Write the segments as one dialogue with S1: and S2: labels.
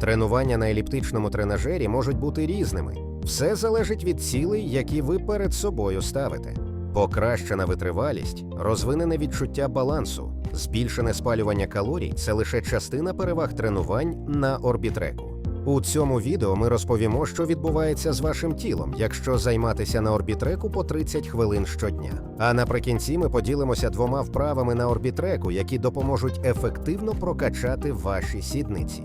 S1: Тренування на еліптичному тренажері можуть бути різними. Все залежить від цілей, які ви перед собою ставите. Покращена витривалість, розвинене відчуття балансу, збільшене спалювання калорій це лише частина переваг тренувань на орбітреку. У цьому відео ми розповімо, що відбувається з вашим тілом, якщо займатися на орбітреку по 30 хвилин щодня. А наприкінці ми поділимося двома вправами на орбітреку, які допоможуть ефективно прокачати ваші сідниці.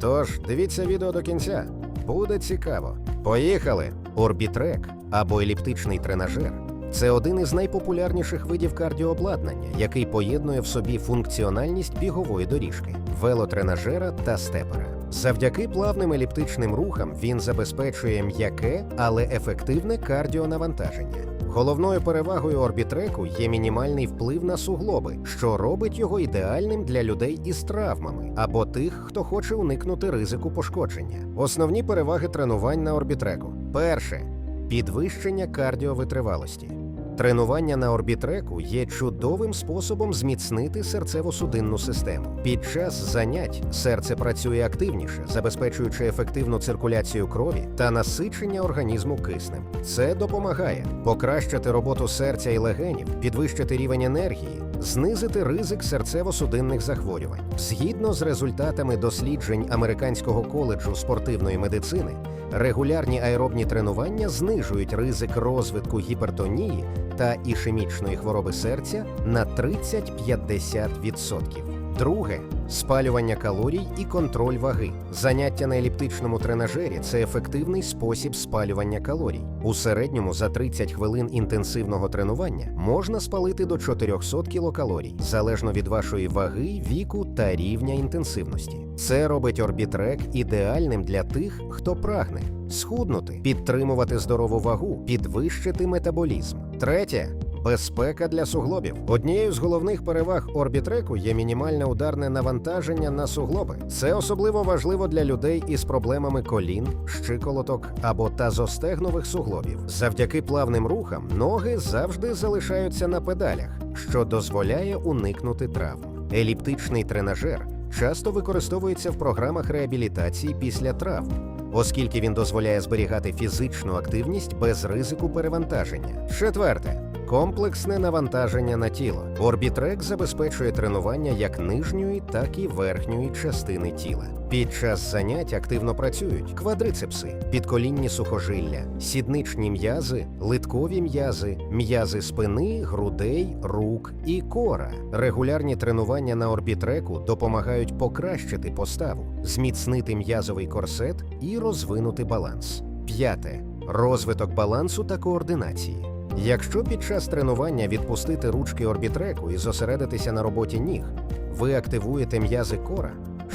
S1: Тож дивіться відео до кінця, буде цікаво. Поїхали! Орбітрек або еліптичний тренажер це один із найпопулярніших видів кардіообладнання, який поєднує в собі функціональність бігової доріжки, велотренажера та степера. Завдяки плавним еліптичним рухам він забезпечує м'яке, але ефективне кардіонавантаження. Головною перевагою орбітреку є мінімальний вплив на суглоби, що робить його ідеальним для людей із травмами або тих, хто хоче уникнути ризику пошкодження. Основні переваги тренувань на орбітреку: перше підвищення кардіовитривалості. Тренування на орбітреку є чудовим способом зміцнити серцево-судинну систему. Під час занять серце працює активніше, забезпечуючи ефективну циркуляцію крові та насичення організму киснем. Це допомагає покращити роботу серця і легенів, підвищити рівень енергії, знизити ризик серцево-судинних захворювань. Згідно з результатами досліджень Американського коледжу спортивної медицини, регулярні аеробні тренування знижують ризик розвитку гіпертонії та ішемічної хвороби серця на 30-50%. Друге спалювання калорій і контроль ваги. Заняття на еліптичному тренажері це ефективний спосіб спалювання калорій. У середньому за 30 хвилин інтенсивного тренування можна спалити до 400 кілокалорій, залежно від вашої ваги, віку та рівня інтенсивності. Це робить орбітрек ідеальним для тих, хто прагне схуднути, підтримувати здорову вагу, підвищити метаболізм. Третє. Безпека для суглобів. Однією з головних переваг орбітреку є мінімальне ударне навантаження на суглоби. Це особливо важливо для людей із проблемами колін, щиколоток або тазостегнових суглобів. Завдяки плавним рухам ноги завжди залишаються на педалях, що дозволяє уникнути травм. Еліптичний тренажер часто використовується в програмах реабілітації після травм оскільки він дозволяє зберігати фізичну активність без ризику перевантаження. Четверте. Комплексне навантаження на тіло. Орбітрек забезпечує тренування як нижньої, так і верхньої частини тіла. Під час занять активно працюють квадрицепси, підколінні сухожилля, сідничні м'язи, литкові м'язи, м'язи спини, грудей, рук і кора. Регулярні тренування на орбітреку допомагають покращити поставу, зміцнити м'язовий корсет і розвинути баланс. П'яте розвиток балансу та координації. Якщо під час тренування відпустити ручки орбітреку і зосередитися на роботі ніг, ви активуєте м'язи кора,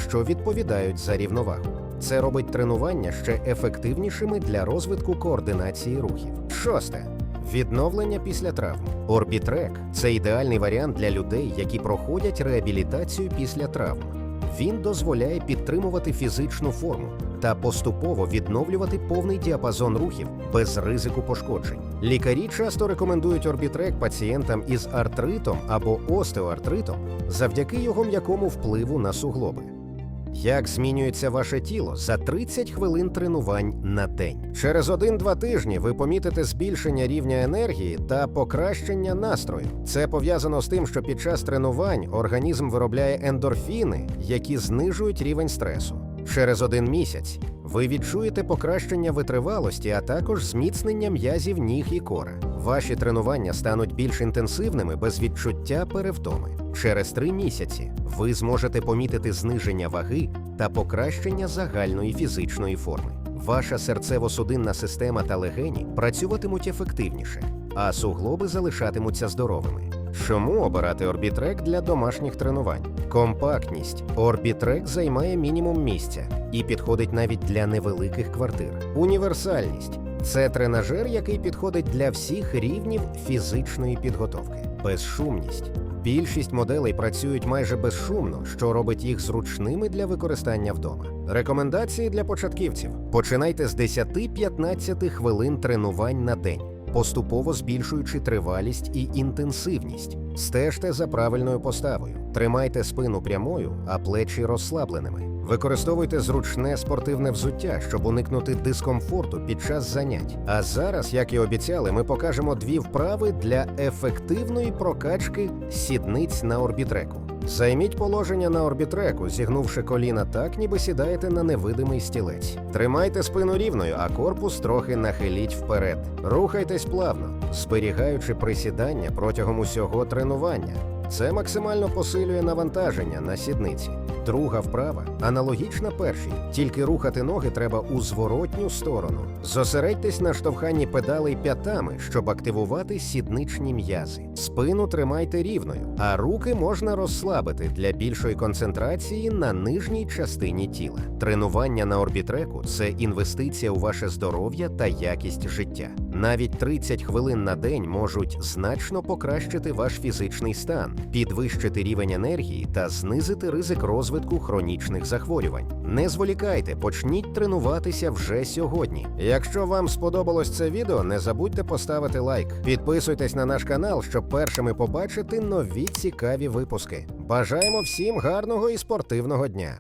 S1: що відповідають за рівновагу. Це робить тренування ще ефективнішими для розвитку координації рухів. Шосте. Відновлення після травм. Орбітрек це ідеальний варіант для людей, які проходять реабілітацію після травм. Він дозволяє підтримувати фізичну форму та поступово відновлювати повний діапазон рухів без ризику пошкоджень. Лікарі часто рекомендують орбітрек пацієнтам із артритом або остеоартритом завдяки його м'якому впливу на суглоби. Як змінюється ваше тіло за 30 хвилин тренувань на день? Через 1-2 тижні ви помітите збільшення рівня енергії та покращення настрою. Це пов'язано з тим, що під час тренувань організм виробляє ендорфіни, які знижують рівень стресу. Через один місяць ви відчуєте покращення витривалості, а також зміцнення м'язів ніг і кора. Ваші тренування стануть більш інтенсивними без відчуття перевтоми. Через три місяці ви зможете помітити зниження ваги та покращення загальної фізичної форми. Ваша серцево-судинна система та легені працюватимуть ефективніше, а суглоби залишатимуться здоровими. Чому обирати орбітрек для домашніх тренувань? Компактність. Орбітрек займає мінімум місця і підходить навіть для невеликих квартир. Універсальність. Це тренажер, який підходить для всіх рівнів фізичної підготовки. Безшумність. Більшість моделей працюють майже безшумно, що робить їх зручними для використання вдома. Рекомендації для початківців: починайте з 10-15 хвилин тренувань на день, поступово збільшуючи тривалість і інтенсивність. Стежте за правильною поставою, тримайте спину прямою, а плечі розслабленими. Використовуйте зручне спортивне взуття, щоб уникнути дискомфорту під час занять. А зараз, як і обіцяли, ми покажемо дві вправи для ефективної прокачки сідниць на орбітреку. Займіть положення на орбітреку, зігнувши коліна так, ніби сідаєте на невидимий стілець. Тримайте спину рівною, а корпус трохи нахиліть вперед. Рухайтесь плавно, зберігаючи присідання протягом усього тренування. Це максимально посилює навантаження на сідниці. Друга вправа аналогічна першій, тільки рухати ноги треба у зворотню сторону. Зосередьтесь на штовханні педалей п'ятами, щоб активувати сідничні м'язи. Спину тримайте рівною, а руки можна розслабити для більшої концентрації на нижній частині тіла. Тренування на орбітреку це інвестиція у ваше здоров'я та якість життя. Навіть 30 хвилин на день можуть значно покращити ваш фізичний стан, підвищити рівень енергії та знизити ризик розвитку хронічних захворювань. Не зволікайте, почніть тренуватися вже сьогодні. Якщо вам сподобалось це відео, не забудьте поставити лайк. Підписуйтесь на наш канал, щоб першими побачити нові цікаві випуски. Бажаємо всім гарного і спортивного дня!